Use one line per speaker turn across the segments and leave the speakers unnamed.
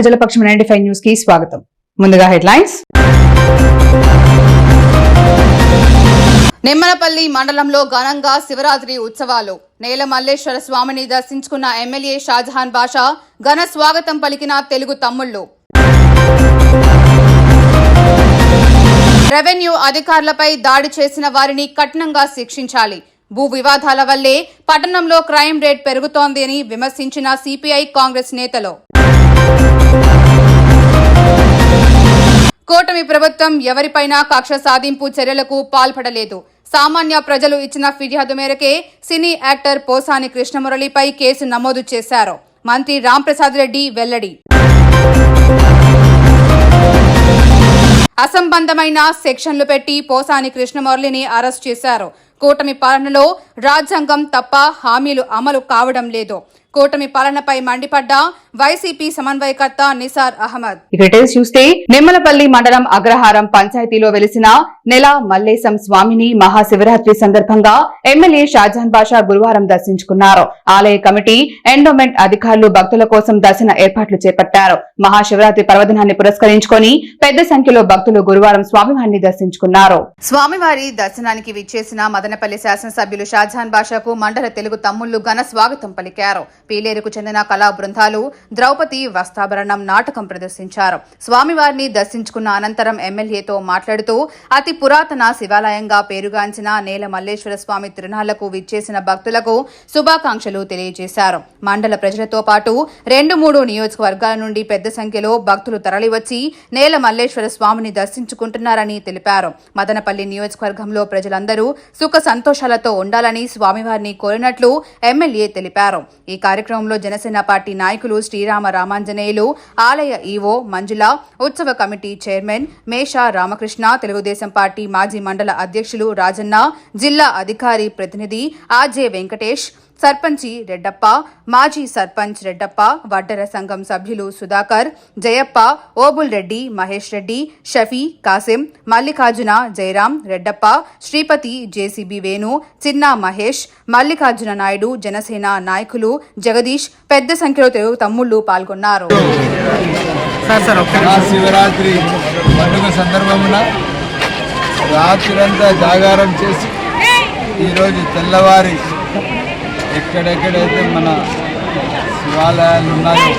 ప్రజల జలపక్షం ninety five న్యూస్కి స్వాగతం. ముందుగా హెడ్లైన్స్. నిమ్మలపల్లి మండలంలో ఘనంగా శివరాత్రి ఉత్సవాలు. నేల మల్లేశ్వర స్వామిని దర్శించుకున్న ఎమ్మెల్యే షాజహాన్ బాషా ఘన స్వాగతం పలికిన తెలుగు తమ్ముళ్ళు రెవెన్యూ అధికారులపై దాడి చేసిన వారిని కఠినంగా శిక్షించాలి. భూ వివాదాల వల్లే పట్టణంలో క్రైమ్ రేట్ పెరుగుతోంది అని విమర్శించిన సిపిఐ కాంగ్రెస్ నేతలు. కూటమి ప్రభుత్వం ఎవరిపైనా కక్ష సాధింపు చర్యలకు పాల్పడలేదు. సామాన్య ప్రజలు ఇచ్చిన ఫిర్యాదు మేరకే సినీ యాక్టర్ పోసాని కృష్ణమురళిపై కేసు నమోదు చేశారు. మంత్రి రాంప్రసాద్ రెడ్డి వెల్లడి. అసంబంధమైన సెక్షన్లు పెట్టి పోసాని కృష్ణమురళిని అరెస్ట్ చేశారు. కూటమి పాలనలో రాజ్యాంగం తప్ప హామీలు అమలు కావడం లేదు. కూటమి పాలనపై మండిపడ్డ వైసీపీ సమన్వయకర్త నిసార్ అహ్మద్. ఇక చూస్తే నిమ్మలపల్లి మండలం అగ్రహారం పంచాయతీలో వెలిసిన నెల మల్లేశం స్వామిని మహాశివరాత్రి సందర్భంగా ఎమ్మెల్యే షాజహాన్ బాషా గురువారం దర్శించుకున్నారు. ఆలయ కమిటీ ఎండోమెంట్ అధికారులు భక్తుల కోసం దర్శన ఏర్పాట్లు చేపట్టారు. మహాశివరాత్రి పర్వదినాన్ని పురస్కరించుకొని పెద్ద సంఖ్యలో భక్తులు గురువారం స్వామివారిని దర్శించుకున్నారు. స్వామివారి దర్శనానికి విచ్చేసిన మదనపల్లి శాసనసభ్యులు షాజహాన్ బాషాకు మండల తెలుగు తమ్ముళ్ళు ఘన స్వాగతం పలికారు. పీలేరుకు చెందిన కళా బృందాలు ద్రౌపది వస్తాభరణం నాటకం ప్రదర్శించారు. స్వామివారిని దర్శించుకున్న అనంతరం ఎమ్మెల్యేతో మాట్లాడుతూ అతి పురాతన శివాలయంగా పేరుగాంచిన నేల మల్లేశ్వర స్వామి తిరునాళ్ళకు విచ్చేసిన భక్తులకు శుభాకాంక్షలు తెలియజేశారు. మండల ప్రజలతో పాటు రెండు మూడు నియోజకవర్గాల నుండి పెద్ద సంఖ్యలో భక్తులు తరలివచ్చి నేల మల్లేశ్వర స్వామిని దర్శించుకుంటున్నారని తెలిపారు. మదనపల్లి నియోజకవర్గంలో ప్రజలందరూ సుఖ సంతోషాలతో ఉండాలని స్వామివారిని కోరినట్లు ఎమ్మెల్యే తెలిపారు. ఈ కార్యక్రమంలో జనసేన పార్టీ నాయకులు శ్రీరామ రామాంజనేయులు ఆలయ ఈవో మంజుల ఉత్సవ committee chairman Mesha Ramakrishna Telugu Desam party మాజీ మండల అధ్యక్షులు రాజన్న జిల్లా అధికారి ప్రతినిధి ఆర్జే వెంకటేష్ సర్పంచి రెడ్డప్ప మాజీ సర్పంచ్ రెడ్డప్ప వడ్డెర సంఘం సభ్యులు సుధాకర్ జయప్ప ఓబుల్ రెడ్డి మహేష్ రెడ్డి షఫీ కాసిం మల్లికార్జున జయరాం రెడ్డప్ప శ్రీపతి జేసీబీ వేణు చిన్న మహేష్ మల్లికార్జున నాయుడు జనసేన నాయకులు జగదీష్ పెద్ద సంఖ్యలో తెలుగు తమ్ముళ్ళు పాల్గొన్నారు.
శివరాత్రి పండుగ సందర్భమున రాత్రంతా జాగారం చేసి ఈరోజు తెల్లవారి ఎక్కడెక్కడైతే మన శివాలయాలు ఉన్నాయో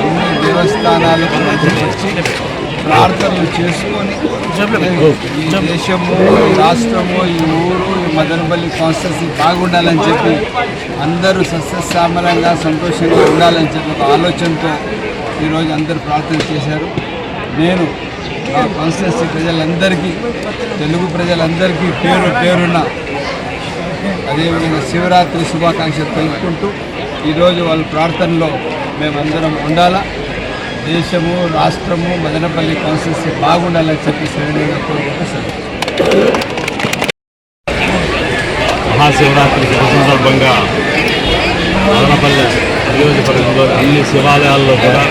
అన్ని దేవస్థానాలకు వచ్చి ప్రార్థనలు చేసుకొని ఈ దేశము ఈ రాష్ట్రము ఈ ఊరు ఈ మదనపల్లి కాన్స్టెన్సీ బాగుండాలని చెప్పి అందరూ సస్యశ్యామలంగా సంతోషంగా ఉండాలని చెప్పి ఒక ఆలోచనతో ఈరోజు అందరూ ప్రార్థన చేశారు. నేను నా కాన్స్టిట్యున్సీ ప్రజలందరికీ తెలుగు ప్రజలందరికీ పేరు పేరున్న అదేవిధంగా శివరాత్రి శుభాకాంక్షలు తెలుపుకుంటూ ఈరోజు వాళ్ళ ప్రార్థనలో మేమందరం ఉండాలా? దేశము రాష్ట్రము మదనపల్లి కాన్స్టిట్యూన్సీ బాగుండాలని చెప్పి శ్రేణిగా కోరుకుంటూ
మహాశివరాత్రి సందర్భంగా మదనపల్లి నియోజకవర్గంలో అన్ని శివాలయాల్లో కూడా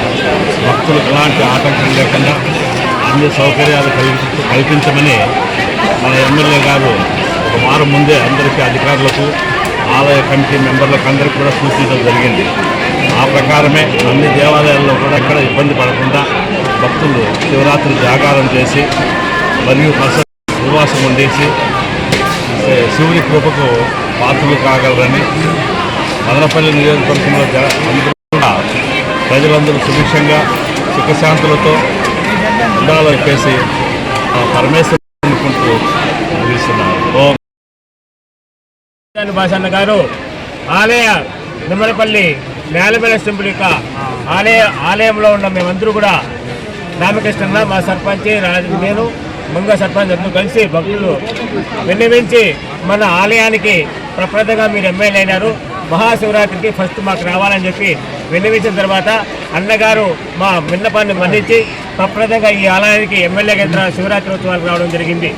భక్తులకు ఎలాంటి ఆటంకం లేకుండా అన్ని సౌకర్యాలు కల్పించమని మన ఎమ్మెల్యే గారు ఒక వారం ముందే అందరికీ అధికారులకు ఆలయ కమిటీ మెంబర్లకు అందరికీ కూడా సూచించడం జరిగింది. ఆ ప్రకారమే అన్ని దేవాలయాల్లో కూడా ఎక్కడ ఇబ్బంది పడకుండా భక్తులు శివరాత్రి జాగారం చేసి మరియు ప్రస ఉపవాసం ఉండేసి శివుని కృపకు పాత్రలు కాగలరని మదనపల్లి నియోజకవర్గంలో జన అందరూ కూడా ప్రజలందరూ సుభిక్షంగా సుఖశాంతులతో ఉండాలని చెప్పేసి
పరమేశ్వర భాషన్న గారు ఆలయ నిమ్మలపల్లి నేలబెల టెంపుల్ యొక్క ఆలయ ఆలయంలో ఉన్న మేమందరూ కూడా రామకృష్ణ మా సర్పంచ్ రాజు నేను మంగ సర్పంచ్ అందరూ కలిసి భక్తులు విన్నవించి మన ఆలయానికి ప్రప్రదంగా మీరు ఎమ్మెల్యే అయినారు. మహాశివరాత్రికి ఫస్ట్ మాకు రావాలని చెప్పి విన్నవించిన తర్వాత అన్నగారు మా విన్నపాన్ని మన్నించి ప్రప్రదంగా ఈ ఆలయానికి ఎమ్మెల్యే కేంద్ర శివరాత్రి ఉత్సవాలకు రావడం జరిగింది.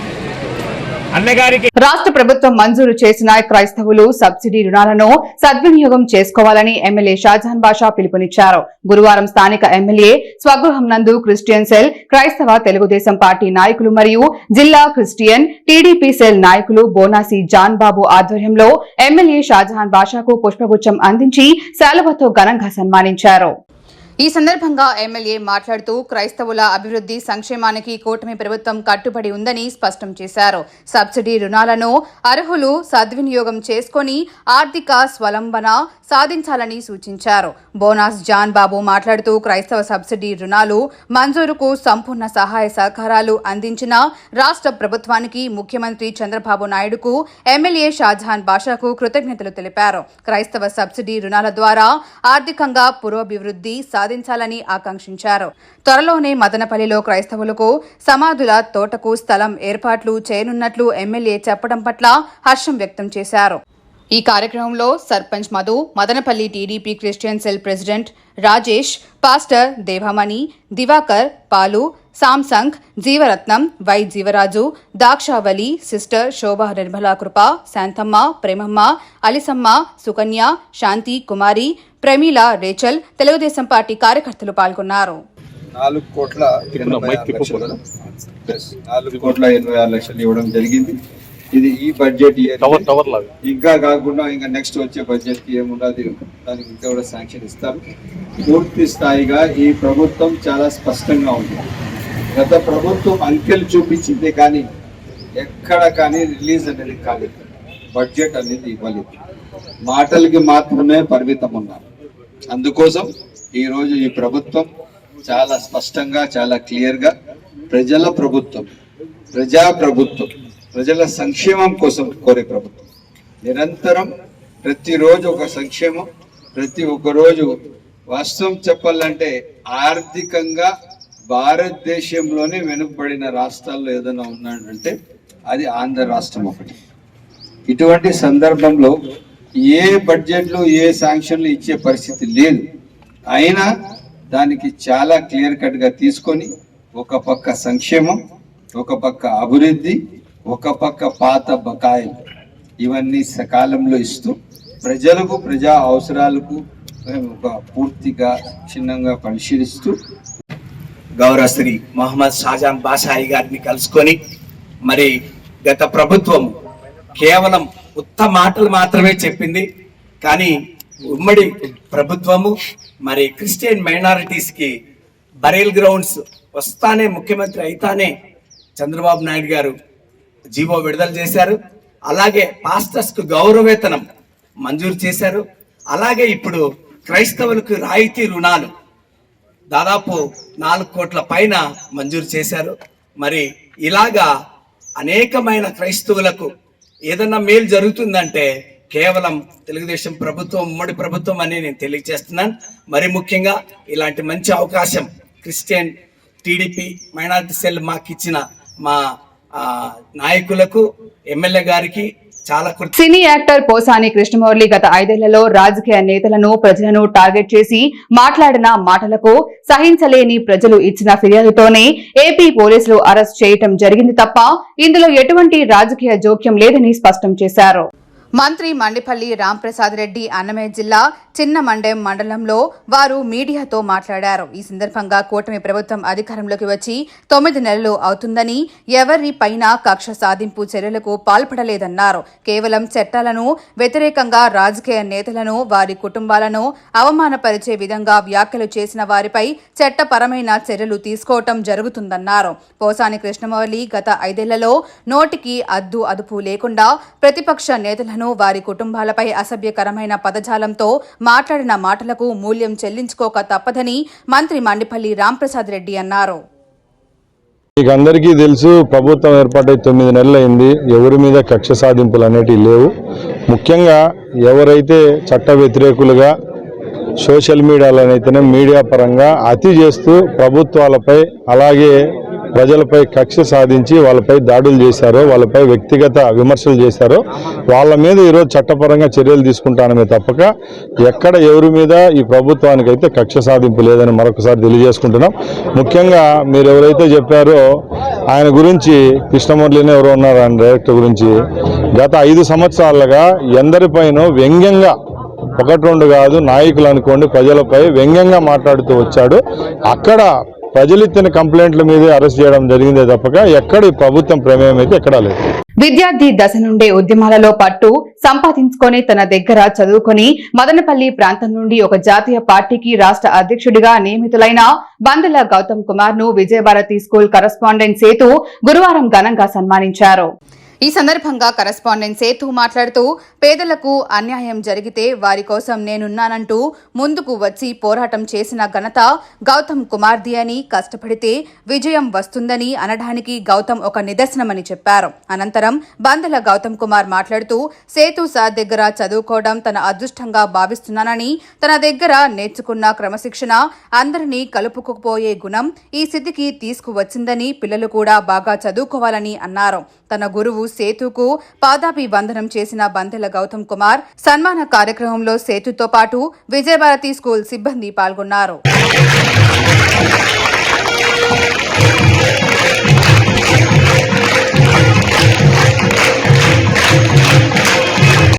అన్నగారికి
రాష్ట్ర ప్రభుత్వం మంజూరు చేసిన క్రైస్తవులు సబ్సిడీ రుణాలను సద్వినియోగం చేసుకోవాలని ఎమ్మెల్యే షాజహాన్ బాషా పిలుపునిచ్చారు. గురువారం స్థానిక ఎమ్మెల్యే స్వగృహం నందు క్రిస్టియన్ సెల్ క్రైస్తవ తెలుగుదేశం పార్టీ నాయకులు మరియు జిల్లా క్రిస్టియన్ టీడీపీ సెల్ నాయకులు బోనాసి జాన్ బాబు ఆధ్వర్యంలో ఎమ్మెల్యే షాజహాన్ బాషాకు పుష్పగుచ్చం అందించి శాలువతో ఘనంగా సన్మానించారు. ఈ సందర్భంగా ఎమ్మెల్యే మాట్లాడుతూ క్రైస్తవుల అభివృద్ధి సంక్షేమానికి కూటమి ప్రభుత్వం కట్టుబడి ఉందని స్పష్టం చేశారు. సబ్సిడీ రుణాలను అర్హులు సద్వినియోగం చేసుకొని ఆర్థిక స్వలంబన సాధించాలని సూచించారు. బోనాస్ జాన్ బాబు మాట్లాడుతూ క్రైస్తవ సబ్సిడీ రుణాలు మంజూరుకు సంపూర్ణ సహాయ సహకారాలు అందించిన రాష్ట్ర ప్రభుత్వానికి ముఖ్యమంత్రి చంద్రబాబు నాయుడుకు ఎమ్మెల్యే షాజహాన్ బాషాకు కృతజ్ఞతలు తెలిపారు. క్రైస్తవ సబ్సిడీ రుణాల ద్వారా ఆర్థికంగా పురోభివృద్ధి సాధించాలని ఆకాంక్షించారు. త్వరలోనే మదనపల్లిలో క్రైస్తవులకు సమాధుల తోటకు స్థలం ఏర్పాట్లు చేయనున్నట్లు ఎమ్మెల్యే చెప్పడం పట్ల హర్షం వ్యక్తం చేశారు. ఈ కార్యక్రమంలో sarpanch Madhu Madanapalli TDP Christian cell president Rajesh pastor Devamani Diwakar Paul Samson Jeevaratnam Y Jeevaraju Dakshavali sister Shobha Nirmala Krupa Shanthamma Premamma Alisamma Sukanya Shanti Kumari Pramila Rachel Telugu Desam party కార్యకర్తలు పాల్గొన్నారు.
నాలుగు కోట్ల ఎనభై ఆరు లక్షలు plus నాలుగు కోట్ల ఎనభై ఆరు లక్షలు ఇవ్వడం జరిగింది. ఇది ఈ బడ్జెట్ ఇంకా కాకుండా ఇంకా నెక్స్ట్ వచ్చే బడ్జెట్కి ఏమున్నది దానికి ఇంకా కూడా శాంక్షన్ ఇస్తారు. పూర్తి స్థాయిగా ఈ ప్రభుత్వం చాలా స్పష్టంగా ఉంది. గత ప్రభుత్వం అంకెలు చూపించింది కానీ ఎక్కడ కానీ రిలీజ్ అనేది కాలేదు. బడ్జెట్ అనేది ఇవ్వలేదు. మాటలకి మాత్రమే పరిమితం ఉన్నారు. అందుకోసం ఈరోజు ఈ ప్రభుత్వం చాలా స్పష్టంగా చాలా క్లియర్గా ప్రజల ప్రభుత్వం ప్రజా ప్రభుత్వం ప్రజల సంక్షేమం కోసం కోరే ప్రభుత్వం. నిరంతరం ప్రతిరోజు ఒక సంక్షేమం ప్రతి ఒక్క రోజు వాస్తవం చెప్పాలంటే ఆర్థికంగా భారతదేశంలోనే వెనుకబడిన రాష్ట్రాల్లో ఏదైనా ఉన్నాడంటే అది ఆంధ్ర రాష్ట్రం ఒకటి. ఇటువంటి సందర్భంలో ఏ బడ్జెట్లు ఏ శాంక్షన్లు ఇచ్చే పరిస్థితి లేదు. అయినా దానికి చాలా క్లియర్ కట్గా తీసుకొని ఒక పక్క సంక్షేమం ఒక పక్క అభివృద్ధి ఒక పక్క పాత బకాయిలు ఇవన్నీ సకాలంలో ఇస్తూ ప్రజలకు ప్రజా అవసరాలకు ఒక పూర్తిగా క్షుణ్ణంగా పరిశీలిస్తూ
గౌరవ శ్రీ మొహమ్మద్ షాజాన్ బాషాయి గారిని కలుసుకొని మరి గత ప్రభుత్వం కేవలం ఉత్త మాటలు మాత్రమే చెప్పింది. కానీ ఉమ్మడి ప్రభుత్వము మరి క్రిస్టియన్ మైనారిటీస్కి బరేల్ గ్రౌండ్స్ వస్తానే ముఖ్యమంత్రి అయితానే చంద్రబాబు నాయుడు గారు జీవో విడుదల చేశారు. అలాగే పాస్టర్స్కు గౌరవేతనం మంజూరు చేశారు. అలాగే ఇప్పుడు క్రైస్తవులకు రాయితీ రుణాలు దాదాపు నాలుగు కోట్ల పైన మంజూరు చేశారు. మరి ఇలాగా అనేకమైన క్రైస్తవులకు ఏదన్నా మేలు జరుగుతుందంటే కేవలం తెలుగుదేశం ప్రభుత్వం ఉమ్మడి ప్రభుత్వం అని నేను తెలియజేస్తున్నాను. మరి ముఖ్యంగా ఇలాంటి మంచి అవకాశం క్రిస్టియన్ టీడీపీ మైనారిటీ సెల్ మాకు ఇచ్చిన మా నాయకులకు ఎమ్మెల్యే గారికి
సినీ యాక్టర్ పోసాని కృష్ణమౌర్లి గత ఐదేళ్ళలో రాజకీయ నేతలను ప్రజలను టార్గెట్ చేసి మాట్లాడిన మాటలకు సహించలేని ప్రజలు ఇచ్చిన ఫిర్యాదుతోనే ఏపీ పోలీసులు అరెస్ట్ చేయటం జరిగింది తప్ప ఇందులో ఎటువంటి రాజకీయ జోక్యం లేదని స్పష్టం చేశారు. మంత్రి మండిపల్లి రాంప్రసాద్ రెడ్డి అన్నమయ్య జిల్లా చిన్న మండెం మండలంలో వారు మీడియాతో మాట్లాడారు. ఈ సందర్భంగా కూటమి ప్రభుత్వం అధికారంలోకి వచ్చి తొమ్మిది నెలలు అవుతుందని ఎవరిపైనా కక్ష సాధింపు చర్యలకు పాల్పడలేదన్నారు. కేవలం చట్టాలను వ్యతిరేకంగా రాజకీయ నేతలను వారి కుటుంబాలను అవమానపరిచే విధంగా వ్యాఖ్యలు చేసిన వారిపై చట్టపరమైన చర్యలు తీసుకోవటం జరుగుతుందన్నారు. పోసాని కృష్ణమౌళి గత ఐదేళ్ళలో నోటికి అద్దు అదుపు లేకుండా ప్రతిపక్ష నేతలను వారి కుటుంబాలపై అసభ్యకరమైన పదజాలంతో మాట్లాడిన మాటలకు మూల్యం చెల్లించుకోక తప్పదని మంత్రి మండిపల్లి రాంప్రసాద్ రెడ్డి అన్నారు.
మీకు అందరికీ తెలుసు ప్రభుత్వం ఏర్పాటై తొమ్మిది నెలలు అయింది ఎవరి మీద కక్ష సాధింపులు అనేటివి లేవు. ముఖ్యంగా ఎవరైతే చట్ట వ్యతిరేకులుగా సోషల్ మీడియాలోనైతేనే మీడియా పరంగా అతి చేస్తూ ప్రభుత్వాలపై అలాగే ప్రజలపై కక్ష సాధించి వాళ్ళపై దాడులు చేశారో వాళ్ళపై వ్యక్తిగత విమర్శలు చేశారో వాళ్ళ మీద ఈరోజు చట్టపరంగా చర్యలు తీసుకుంటానమే తప్పక. ఎక్కడ ఎవరి మీద ఈ ప్రభుత్వానికైతే కక్ష సాధింపు లేదని మరొకసారి తెలియజేసుకుంటున్నాం. ముఖ్యంగా మీరు ఎవరైతే చెప్పారో ఆయన గురించి కృష్ణమురళిని ఎవరు ఉన్నారు ఆయన డైరెక్టర్ గురించి. గత ఐదు సంవత్సరాలుగా ఎందరిపైన వ్యంగ్యంగా ఒకటి రెండు కాదు నాయకులు అనుకోండి ప్రజలపై వ్యంగ్యంగా మాట్లాడుతూ వచ్చాడు. అక్కడ ప్రజలు ఇచ్చిన కంప్లైంట్ల మీదే అరెస్ట్ చేయడం జరిగిందే తప్పక ఎక్కడ ప్రభుత్వం ప్రమేయం అయితే ఎక్కడా లేదు.
విద్యార్థి దశ నుండే ఉద్యమాలలో పట్టు సంపాదించుకొని తన దగ్గర చదువుకొని మదనపల్లి ప్రాంతం నుండి ఒక జాతీయ పార్టీకి రాష్ట్ర అధ్యక్షుడిగా నియమితులైన బందెల గౌతమ్ కుమార్ను విజయభారతి స్కూల్ కరస్పాండెంట్ సేతు గురువారం ఘనంగా సన్మానించారు. ఈ సందర్భంగా కరస్పాండెంట్ సేతు మాట్లాడుతూ పేదలకు అన్యాయం జరిగితే వారి కోసం నేనున్నానంటూ ముందుకు వచ్చి పోరాటం చేసిన ఘనత గౌతమ్ కుమార్ది అని కష్టపడితే విజయం వస్తుందని అనడానికి గౌతమ్ ఒక నిదర్శనమని చెప్పారు. అనంతరం బందల గౌతమ్ కుమార్ మాట్లాడుతూ సేతు సార్ దగ్గర చదువుకోవడం తన అదృష్టంగా భావిస్తున్నానని తన దగ్గర నేర్చుకున్న క్రమశిక్షణ అందరినీ కలుపుకుపోయే గుణం ఈ స్థితికి తీసుకువచ్చిందని పిల్లలు కూడా బాగా చదువుకోవాలని అన్నారు. తన గురువు సేతుకు పాదాపి వందనం చేసిన బందెల గౌతమ్ కుమార్ సన్మాన కార్యక్రమంలో సేతుతో పాటు విజయభారతి స్కూల్ సిబ్బంది పాల్గొన్నారు.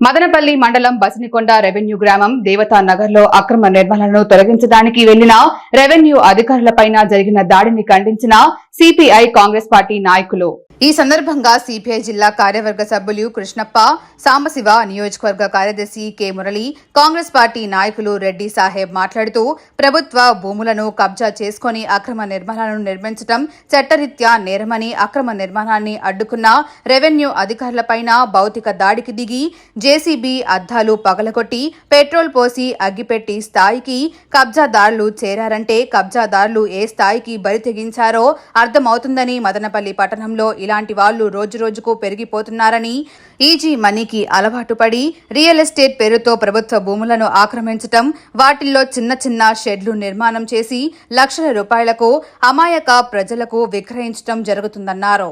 మదనపల్లి మండలం బసినికొండ రెవెన్యూ గ్రామం దేవతా నగర్లో అక్రమ నిర్మలను తొలగించడానికి వెళ్ళిన రెవెన్యూ అధికారులపైన జరిగిన దాడిని ఖండించిన సిపిఐ కాంగ్రెస్ పార్టీ నాయకులు. ఈ సందర్భంగా సిపిఐ జిల్లా కార్యవర్గ సభ్యులు కృష్ణప్ప సాంబశివ నియోజకవర్గ కార్యదర్శి కె. మురళి కాంగ్రెస్ పార్టీ నాయకులు రెడ్డి సాహెబ్ మాట్లాడుతూ ప్రభుత్వ భూములను కబ్జా చేసుకుని అక్రమ నిర్మాణాలను నిర్మించడం చట్టరీత్యా నేరమని అక్రమ నిర్మాణాన్ని అడ్డుకున్న రెవెన్యూ అధికారులపైన భౌతిక దాడికి దిగి జేసీబీ అద్దాలు పగలగొట్టి పెట్రోల్ పోసి అగ్గిపెట్టి స్థాయికి కబ్జాదారులు చేరారంటే కబ్జాదారులు ఏ స్థాయికి బరి తెగించారో అర్థమవుతుందని మదనపల్లి పట్టణంలో ఇలాంటి వాళ్ళు రోజురోజుకు పెరిగిపోతున్నారని ఈజీ మనీకి అలవాటు పడి రియల్ ఎస్టేట్ పేరుతో ప్రభుత్వ భూములను ఆక్రమించటం వాటిల్లో చిన్న చిన్న షెడ్లు నిర్మాణం చేసి లక్షల రూపాయలకు అమాయక ప్రజలకు విక్రయించటం జరుగుతుందన్నారు.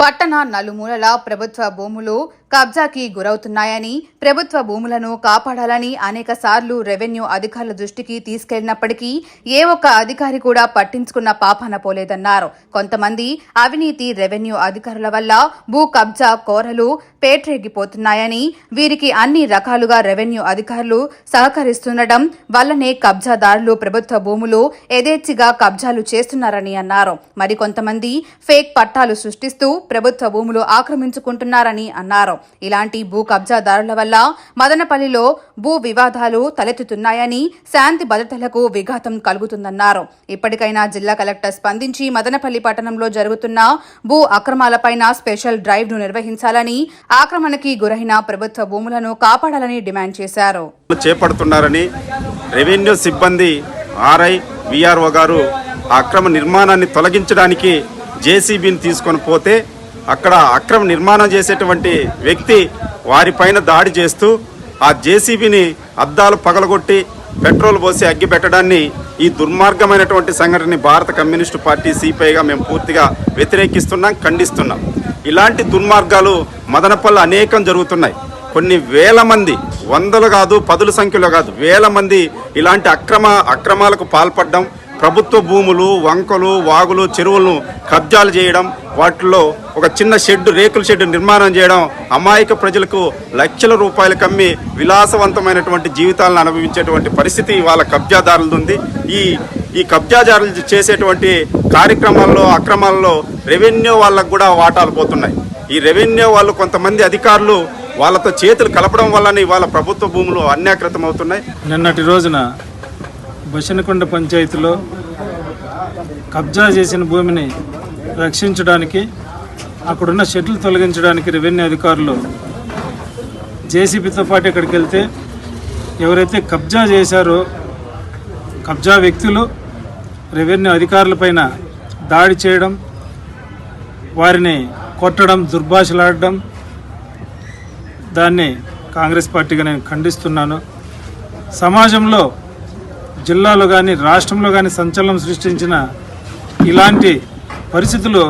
పట్టణ నలుమూలల ప్రభుత్వ భూములు కబ్జాకి గురవుతున్నాయని ప్రభుత్వ భూములను కాపాడాలని అనేక సార్లు రెవెన్యూ అధికారుల దృష్టికి తీసుకెళ్ళినప్పటికీ ఏ ఒక్క అధికారి కూడా పట్టించుకున్న పాపాన పోలేదన్నారు. కొంతమంది అవినీతి రెవెన్యూ అధికారుల వల్ల భూ కబ్జా కోరలు పేట్రెగిపోతున్నాయని వీరికి అన్ని రకాలుగా రెవెన్యూ అధికారులు సహకరిస్తుండటం వల్లనే కబ్జాదారులు ప్రభుత్వ భూములు యథేచ్ఛగా కబ్జాలు చేస్తున్నారని అన్నారు. మరికొంతమంది ఫేక్ పట్టాలు సృష్టిస్తూ ప్రభుత్వ భూములు ఆక్రమించుకుంటున్నారని అన్నారు. ఇలాంటి భూ కబ్జాదారుల వల్ల మదనపల్లిలో భూ వివాదాలు తలెత్తుతున్నాయని శాంతి భద్రతలకు విఘాతం కలుగుతుందన్నారు. ఇప్పటికైనా జిల్లా కలెక్టర్ స్పందించి మదనపల్లి పట్టణంలో జరుగుతున్న భూ అక్రమాలపైన స్పెషల్ డ్రైవ్ను నిర్వహించాలని ఆక్రమణకి గురైన ప్రభుత్వ భూములను కాపాడాలని డిమాండ్ చేశారు.
చేపడుతున్నారని రెవెన్యూ సిబ్బంది ఆర్ఐ విఆర్ఓ గారు అక్రమ నిర్మాణాన్ని తొలగించడానికి జేసీబీని తీసుకొని పోతే అక్కడ అక్రమ నిర్మాణం చేసేటువంటి వ్యక్తి వారిపైన దాడి చేస్తూ ఆ జేసీబీని అద్దాలు పగలగొట్టి పెట్రోల్ పోసి అగ్గి పెట్టడాన్ని ఈ దుర్మార్గమైనటువంటి సంఘటనని భారత కమ్యూనిస్టు పార్టీ సిపిఐగా మేము పూర్తిగా వ్యతిరేకిస్తున్నాం ఖండిస్తున్నాం. ఇలాంటి దుర్మార్గాలు మదనపల్లి అనేకం జరుగుతున్నాయి. కొన్ని వేల మంది వందలు కాదు పదుల సంఖ్యలో కాదు వేల మంది ఇలాంటి అక్రమ అక్రమాలకు పాల్పడడం ప్రభుత్వ భూములు వంకలు వాగులు చెరువులను కబ్జాలు చేయడం వాటిలో ఒక చిన్న షెడ్ రేకుల షెడ్ నిర్మాణం చేయడం అమాయక ప్రజలకు లక్షల రూపాయలు కమ్మి విలాసవంతమైనటువంటి జీవితాలను అనుభవించేటువంటి పరిస్థితి వాళ్ళ కబ్జాదారులది ఉంది. ఈ ఈ కబ్జాదారులు చేసేటువంటి కార్యక్రమాల్లో అక్రమాల్లో రెవెన్యూ వాళ్ళకు కూడా వాటాలు పోతున్నాయి. ఈ రెవెన్యూ వాళ్ళు కొంతమంది అధికారులు వాళ్ళతో చేతులు కలపడం వల్లనే వాళ్ళ ప్రభుత్వ భూములు అన్యాకృతం అవుతున్నాయి
నిన్నటి రోజున బషనకొండ పంచాయతీలో కబ్జా చేసిన భూమిని రక్షించడానికి అక్కడున్న షెడ్లు తొలగించడానికి రెవెన్యూ అధికారులు జేసీబీతో పాటు ఇక్కడికి వెళ్తే ఎవరైతే కబ్జా చేశారో కబ్జా వ్యక్తులు రెవెన్యూ అధికారులపైన దాడి చేయడం వారిని కొట్టడం దుర్భాషలాడడం దాన్ని కాంగ్రెస్ పార్టీగా నేను ఖండిస్తున్నాను. సమాజంలో జిల్లాలో కానీ రాష్ట్రంలో కానీ సంచలనం సృష్టించిన ఇలాంటి పరిస్థితులు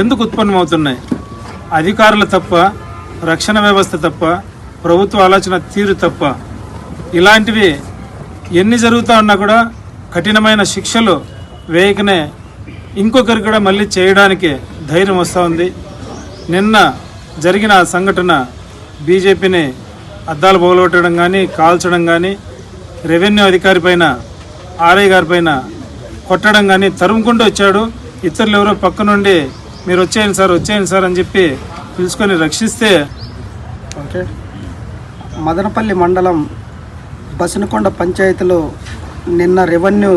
ఎందుకు ఉత్పన్నమవుతున్నాయి? అధికారులు తప్ప రక్షణ వ్యవస్థ తప్ప ప్రభుత్వ ఆలోచన తీరు తప్ప ఇలాంటివి ఎన్ని జరుగుతూ ఉన్నా కూడా కఠినమైన శిక్షలు వేయకనే ఇంకొకరు కూడా మళ్ళీ చేయడానికి ధైర్యం వస్తూ ఉంది. నిన్న జరిగిన ఆ సంఘటన బీజేపీని అద్దాలు పోగొట్టడం కానీ కాల్చడం కానీ రెవెన్యూ అధికారి పైన ఆర్ఐ గారి పైన కొట్టడం కానీ తరుముకుంటూ వచ్చాడు. ఇతరులు ఎవరో పక్క నుండి మీరు వచ్చేయండి సార్ వచ్చేయండి సార్ అని చెప్పి పిలుచుకొని రక్షిస్తే
ఓకే. మదనపల్లి మండలం బసనకొండ పంచాయతీలో నిన్న రెవెన్యూ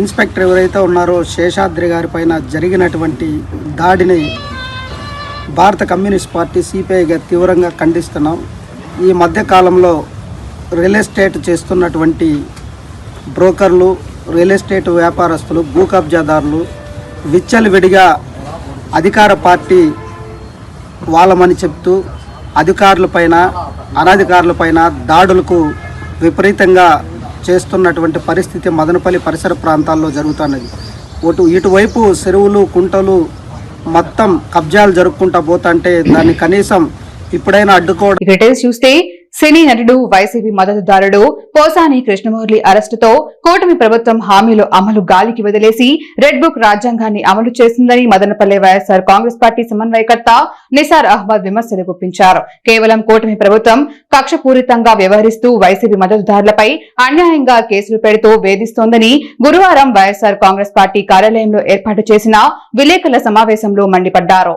ఇన్స్పెక్టర్ ఎవరైతే ఉన్నారో శేషాద్రి గారి పైన జరిగినటువంటి దాడిని భారత కమ్యూనిస్ట్ పార్టీ సిపిఐగా తీవ్రంగా ఖండిస్తున్నాం. ఈ మధ్యకాలంలో రియల్ ఎస్టేట్ చేస్తున్నటువంటి బ్రోకర్లు రియల్ ఎస్టేట్ వ్యాపారస్తులు భూ కబ్జాదారులు విచ్చలవిడిగా అధికార పార్టీ వాళ్ళమని చెప్తూ అధికారులపైన అనధికారులపైన దాడులకు విపరీతంగా చేస్తున్నటువంటి పరిస్థితి మదనపల్లి పరిసర ప్రాంతాల్లో జరుగుతున్నది. ఇటు ఇటువైపు చెరువులు కుంటలు మొత్తం కబ్జాలు జరుపుకుంటా పోతుంటే దాన్ని కనీసం ఇప్పుడైనా అడ్డుకోవడం
చూస్తే సినీ నటుడు వైసీపీ మద్దతుదారుడు పోసాని కృష్ణమూర్తి అరెస్టుతో కూటమి ప్రభుత్వం హామీలు అమలు గాలికి వదిలేసి రెడ్ బుక్ రాజ్యాంగాన్ని అమలు చేసిందని మదనపల్లె వైఎస్ఆర్ కాంగ్రెస్ పార్టీ సమన్వయకర్త నిసార్ అహ్మద్ విమర్శలు గుప్పించారు. కేవలం కూటమి ప్రభుత్వం కక్షపూరితంగా వ్యవహరిస్తూ వైసీపీ మద్దతుదారులపై అన్యాయంగా కేసులు పెడుతూ వేధిస్తోందని గురువారం వైఎస్ఆర్ కాంగ్రెస్ పార్టీ కార్యాలయంలో ఏర్పాటు చేసిన విలేకరుల సమావేశంలో మండిపడ్డారు.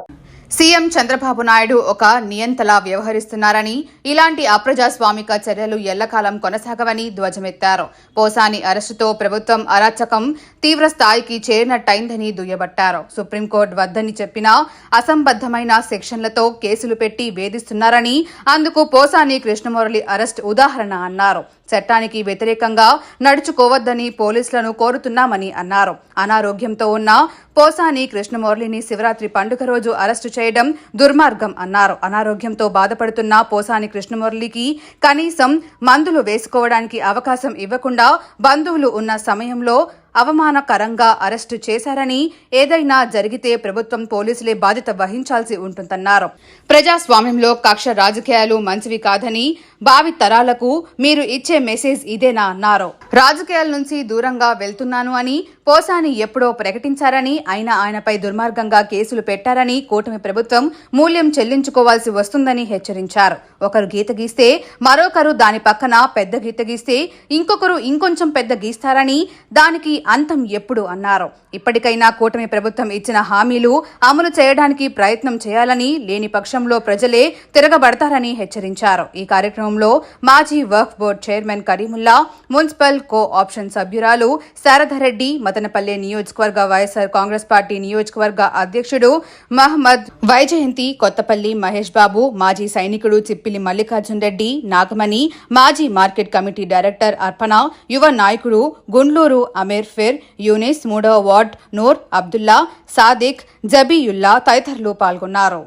సీఎం చంద్రబాబు నాయుడు ఒక నియంతలా వ్యవహరిస్తున్నారని ఇలాంటి అప్రజాస్వామిక చర్యలు ఎల్లకాలం కొనసాగవని ధ్వజమెత్తారు. పోసాని అరెస్టుతో ప్రభుత్వం అరాచకం తీవ్ర స్థాయికి చేరినట్టయిందని దుయ్యబట్టారు. సుప్రీంకోర్టు వద్దని చెప్పినా అసంబద్దమైన సెక్షన్లతో కేసులు పెట్టి వేధిస్తున్నారని అందుకు పోసాని కృష్ణమురళి అరెస్ట్ ఉదాహరణ అన్నారు. చట్టానికి వ్యతిరేకంగా నడుచుకోవద్దని పోలీసులను కోరుతున్నామని అన్నారు. అనారోగ్యంతో ఉన్న పోసాని కృష్ణమురళిని శివరాత్రి పండుగ రోజు అరెస్టు చేయడం దుర్మార్గం అన్నారు. అనారోగ్యంతో బాధపడుతున్న పోసాని కృష్ణమురళికి కనీసం మందులు వేసుకోవడానికి అవకాశం ఇవ్వకుండా బంధువులు ఉన్న సమయంలో అవమానకరంగా అరెస్టు చేశారని ఏదైనా జరిగితే ప్రభుత్వం పోలీసులే బాధ్యత వహించాల్సి ఉంటుందన్నారు. ప్రజాస్వామ్యంలో కక్ష రాజకీయాలు మంచివి కాదని భావి తరాలకు మీరు ఇచ్చే మెసేజ్ ఇదేనా అన్నారు. రాజకీయాల నుంచి దూరంగా వెళ్తున్నాను అని పోసాని ఎప్పుడో ప్రకటించారని అయినా ఆయనపై దుర్మార్గంగా కేసులు పెట్టారని కూటమి ప్రభుత్వం మూల్యం చెల్లించుకోవాల్సి వస్తుందని హెచ్చరించారు. ఒకరు గీత గీస్తే మరొకరు దాని పక్కన పెద్ద గీత గీస్తే ఇంకొకరు ఇంకొంచెం పెద్ద గీస్తారని దానికి అంతం ఎప్పుడు అన్నారు. ఇప్పటికైనా కూటమి ప్రభుత్వం ఇచ్చిన హామీలు అమలు చేయడానికి ప్రయత్నం చేయాలని లేని పక్షంలో ప్రజలే తిరగబడతారని హెచ్చరించారు. ఈ కార్యక్రమంలో మాజీ work board chairman Karimulla municipal co option సభ్యురాలు శారదారెడ్డి మదనపల్లె నియోజకవర్గ వైఎస్ఆర్ కాంగ్రెస్ పార్టీ నియోజకవర్గ అధ్యక్షుడు మహమ్మద్ వైజయంతి కొత్తపల్లి మహేష్ బాబు మాజీ సైనికుడు చిప్పిలి మల్లికార్జున్ రెడ్డి నాగమణి మాజీ మార్కెట్ కమిటీ డైరెక్టర్ అర్పణ యువ నాయకుడు గుండ్లూరు అమీర్ ఫిర్ యూనిస్ మూడవ వార్డ్ నూర్ అబ్దుల్లా సాదిక్ జబీయుల్లా తదితరులు పాల్గొన్నారు.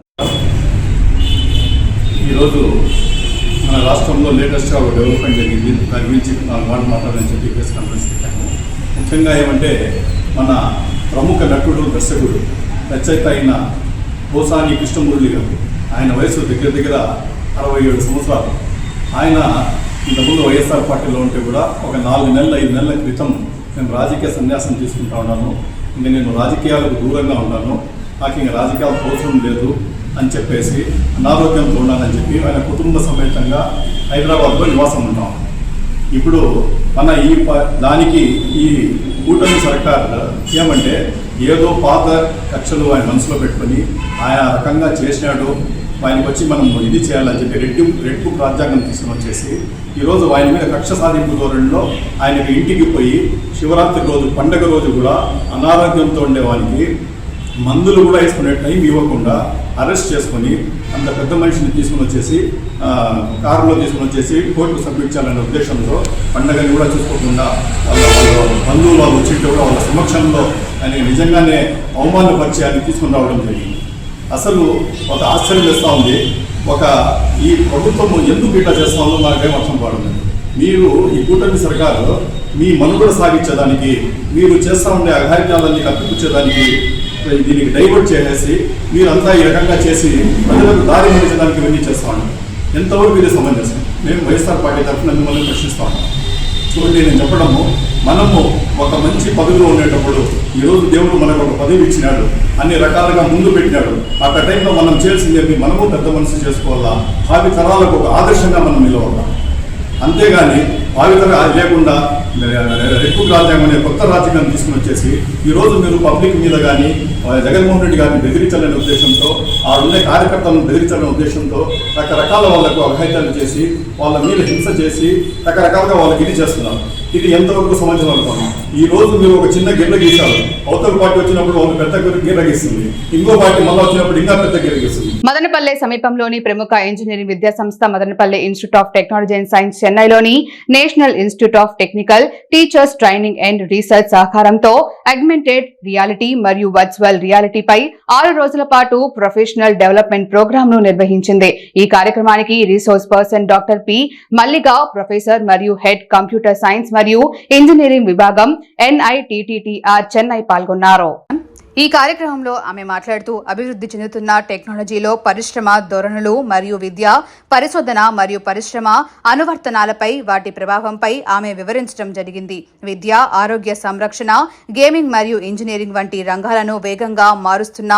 ఈరోజు మన రాష్ట్రంలో లేటెస్ట్గా ఒక డెవలప్మెంట్ జరిగింది. దాని గురించి నాలుగు మాటలు మాట్లాడాలని చెప్పి ప్రెస్ కాన్ఫరెన్స్ పెట్టాము. ముఖ్యంగా ఏమంటే మన ప్రముఖ నటుడు దర్శకుడు రచయిత అయిన పోసాని కృష్ణమురళి గారు. ఆయన వయసు దగ్గర దగ్గర అరవై ఏడు సంవత్సరాలు. ఆయన ఇంతకుముందు వైఎస్ఆర్ పార్టీలో ఉంటే కూడా ఒక నాలుగు నెలల ఐదు నెలల క్రితం నేను రాజకీయ సన్యాసం తీసుకుంటా ఉన్నాను. ఇంకా నేను రాజకీయాలకు దూరంగా ఉన్నాను. నాకు ఇంకా రాజకీయాలు అవసరం లేదు అని చెప్పేసి అనారోగ్యంతో ఉన్నానని చెప్పి ఆయన కుటుంబ సమేతంగా హైదరాబాద్లో నివాసం ఉంటాం. ఇప్పుడు మన ఈ ప- దానికి ఈ కూటమి సర్కార్ ఏమంటే ఏదో పాత కక్షలు ఆయన మనసులో పెట్టుకొని ఆయన రకంగా చేసినాడు ఆయనకి వచ్చి మనం ఇది చేయాలని చెప్పి రెడ్డి రెడ్ బుక్ రాజ్యాంగం తీసుకుని వచ్చేసి ఈరోజు ఆయన మీద కక్ష సాధింపు ధోరణిలో ఆయనకి ఇంటికి పోయి శివరాత్రి రోజు పండగ రోజు కూడా అనారోగ్యంతో ఉండే వారికి మందులు కూడా వేసుకునే టైం ఇవ్వకుండా అరెస్ట్ చేసుకొని అంత పెద్ద మనిషిని తీసుకుని వచ్చేసి కారులో తీసుకుని వచ్చేసి కోర్టుకు సమర్పించాలనే ఉద్దేశంతో పండగని కూడా చూసుకోకుండా వాళ్ళ బంధువులు వాళ్ళు వచ్చింటే కూడా వాళ్ళ సమక్షంలో ఆయన నిజంగానే అవమానపరిచయాన్ని తీసుకుని రావడం జరిగింది. అసలు ఒక ఆశ్చర్యం వేస్తూ ఉంది. ఒక ఈ ప్రభుత్వము ఎందుకు ఇట్లా చేస్తా ఉందో నాకేం అర్థం పడుతుంది మీరు ఈ కూటమి సర్కారు మీ మనుగడ సాగించేదానికి మీరు చేస్తూ ఉండే అఘాయిత్యాలన్నీ కప్పిపుచ్చేదానికి దీనికి డైవర్ట్ చేసేసి మీరంతా ఈ రకంగా చేసి ప్రజలకు దారి మరించడానికి ఇవన్నీ చేస్తా ఉన్నారు. ఎంతవరకు ఇది సమంజసం? మేము వైఎస్ఆర్ పార్టీ తరఫున మిమ్మల్ని ప్రశ్నిస్తా ఉన్నాం. చూడండి నేను చెప్పడము మనము ఒక మంచి పదవిలో ఉండేటప్పుడు ఈరోజు దేవుడు మనకు ఒక పదవి ఇచ్చినాడు. అన్ని రకాలుగా ముందు పెట్టినాడు. అట్ట టైంలో మనం చేయాల్సింది మనము పెద్ద మనసు చేసుకోవాలా? భావి తరాలకు ఒక ఆదర్శంగా మనం నిలవాలా అంతేగాని భావితర లేకుండా ఎక్కువ రాజ్యాంగం అనే కొత్త రాజ్యాంగం తీసుకుని వచ్చేసి ఈరోజు మీరు పబ్లిక్ మీద కానీ జగన్మోహన్ రెడ్డి గారిని బెదిరించాలనే ఉద్దేశంతో ఆ ఉండే కార్యకర్తలను బెదిరించాలనే ఉద్దేశంతో రకరకాల వాళ్ళకు అఘాయిత్యాలు చేసి వాళ్ళ మీద హింస చేసి రకరకాలుగా వాళ్ళకి ఇది చేస్తున్నారు. ఇది ఎంతవరకు సమాచారం అనుకున్నాం ఈ రోజు మీరు ఒక చిన్న గిర్ర గీశారు అవతల పార్టీ వచ్చినప్పుడు ఒక పెద్ద గిర్ర గీస్తుంది. ఇంకో పార్టీ మళ్ళీ వచ్చినప్పుడు ఇంకా పెద్ద గిర్ర గీస్తుంది.
మదనపల్లె సమీపంలోని ప్రముఖ ఇంజనీరింగ్ విద్యా సంస్థ Madanapalle Institute of Technology and Science చెన్నైలోని National Institute of Technical Teachers Training and Research సహకారంతో అగ్మెంటెడ్ రియాలిటీ మరియు వర్చువల్ రియాలిటీపై ఆరు రోజుల పాటు ప్రొఫెషనల్ డెవలప్మెంట్ ప్రోగ్రామ్ను నిర్వహించింది. ఈ కార్యక్రమానికి resource person doctor P. Malliga professor మరియు హెడ్ కంప్యూటర్ సైన్స్ మరియు ఇంజనీరింగ్ విభాగం ఎన్ఐటిటిఆర్ చెన్నై పాల్గొన్నారు. ఈ కార్యక్రమంలో ఆమె మాట్లాడుతూ అభివృద్ధి చెందుతున్న టెక్నాలజీలో పరిశ్రమ ధోరణులు మరియు విద్య పరిశోధన మరియు పరిశ్రమ అనువర్తనాలపై వాటి ప్రభావంపై ఆమె వివరించడం జరిగింది. విద్య ఆరోగ్య సంరక్షణ గేమింగ్ మరియు ఇంజనీరింగ్ వంటి రంగాలను వేగంగా మారుస్తున్న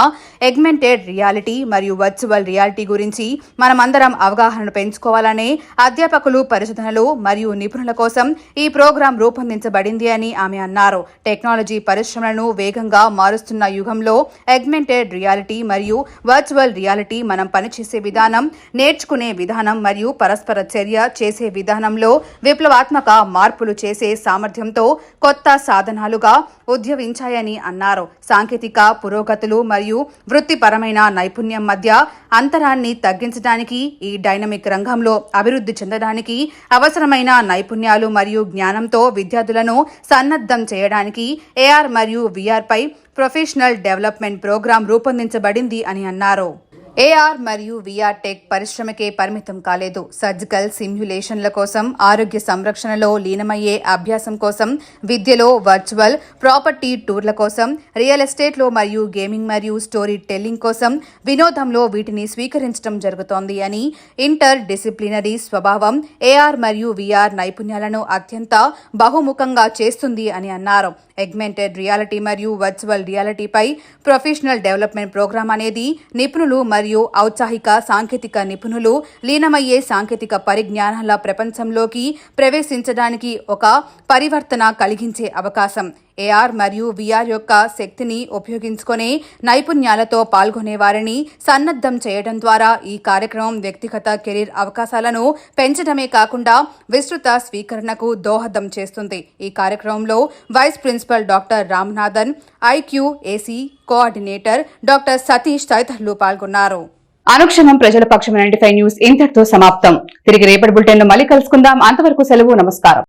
ఎగ్మెంటెడ్ రియాలిటీ మరియు వర్చువల్ రియాలిటీ గురించి మనమందరం అవగాహన పెంచుకోవాలనే అధ్యాపకులు పరిశోధనలు మరియు నిపుణుల కోసం ఈ ప్రోగ్రాం రూపొందించబడింది అని ఆమె అన్నారు. టెక్నాలజీ పరిశ్రమలను వేగంగా మారుస్తున్న యుగంలో ఎగ్మెంటెడ్ రియాలిటీ మరియు వర్చువల్ రియాలిటీ మనం పనిచేసే విధానం నేర్చుకునే విధానం మరియు పరస్పర చర్య చేసే విధానంలో విప్లవాత్మక మార్పులు చేసే సామర్థ్యంతో కొత్త సాధనాలుగా ఉద్యమించాయని అన్నారు. సాంకేతిక పురోగతులు మరియు వృత్తిపరమైన నైపుణ్యం మధ్య అంతరాన్ని తగ్గించడానికి ఈ డైనమిక్ రంగంలో అభివృద్ధి చెందడానికి అవసరమైన నైపుణ్యాలు మరియు జ్ఞానంతో విద్యార్థులను సన్నద్ధం చేయడానికి ఏఆర్ మరియు విఆర్ పై ప్రొఫెషనల్ డెవలప్మెంట్ ప్రోగ్రాం రూపొందించబడింది అని అన్నారు. ఏఆర్ మరియు విఆర్ టెక్ పరిశ్రమకే పరిమితం కాలేదు. సర్జికల్ సిమ్యులేషన్ల కోసం ఆరోగ్య సంరక్షణలో లీనమయ్యే అభ్యాసం కోసం విద్యలో వర్చువల్ ప్రాపర్టీ టూర్ల కోసం రియల్ ఎస్టేట్లో మరియు గేమింగ్ మరియు స్టోరీ టెల్లింగ్ కోసం వినోదంలో వీటిని స్వీకరించడం జరుగుతోంది అని ఇంటర్ డిసిప్లినరీ స్వభావం ఏఆర్ మరియు విఆర్ నైపుణ్యాలను అత్యంత బహుముఖంగా చేస్తుంది అని అన్నారు. ఎగ్మెంటెడ్ రియాలిటీ మరియు వర్చువల్ రియాలిటీపై ప్రొఫెషనల్ డెవలప్మెంట్ ప్రోగ్రాం అనేది నిపుణులు మరియు మరియు ఔత్సాహిక సాంకేతిక నిపుణులు లీనమయ్యే సాంకేతిక పరిజ్ఞానాల ప్రపంచంలోకి ప్రవేశించడానికి ఒక పరివర్తన కలిగించే అవకాశం. ఏఆర్ మరియు విఆర్ యొక్క శక్తిని ఉపయోగించుకునే నైపుణ్యాలతో పాల్గొనే వారిని సన్నద్ధం చేయడం ద్వారా ఈ కార్యక్రమం వ్యక్తిగత కెరీర్ అవకాశాలను పెంచడమే కాకుండా విస్తృత స్వీకరణకు దోహదం చేస్తుంది. ఈ కార్యక్రమంలో vice principal doctor Ramnathan IQ AC coordinator doctor Satish తదితరులు పాల్గొన్నారు. అనుక్షణం ప్రజల పక్షం నైన్టీ ఫైవ్ న్యూస్ ఇంతటితో సమాప్తం. తిరిగి రేపటి బులెటిన్ మళ్ళీ కలుసుకుందాం. అంతవరకు సెలవు నమస్కారం.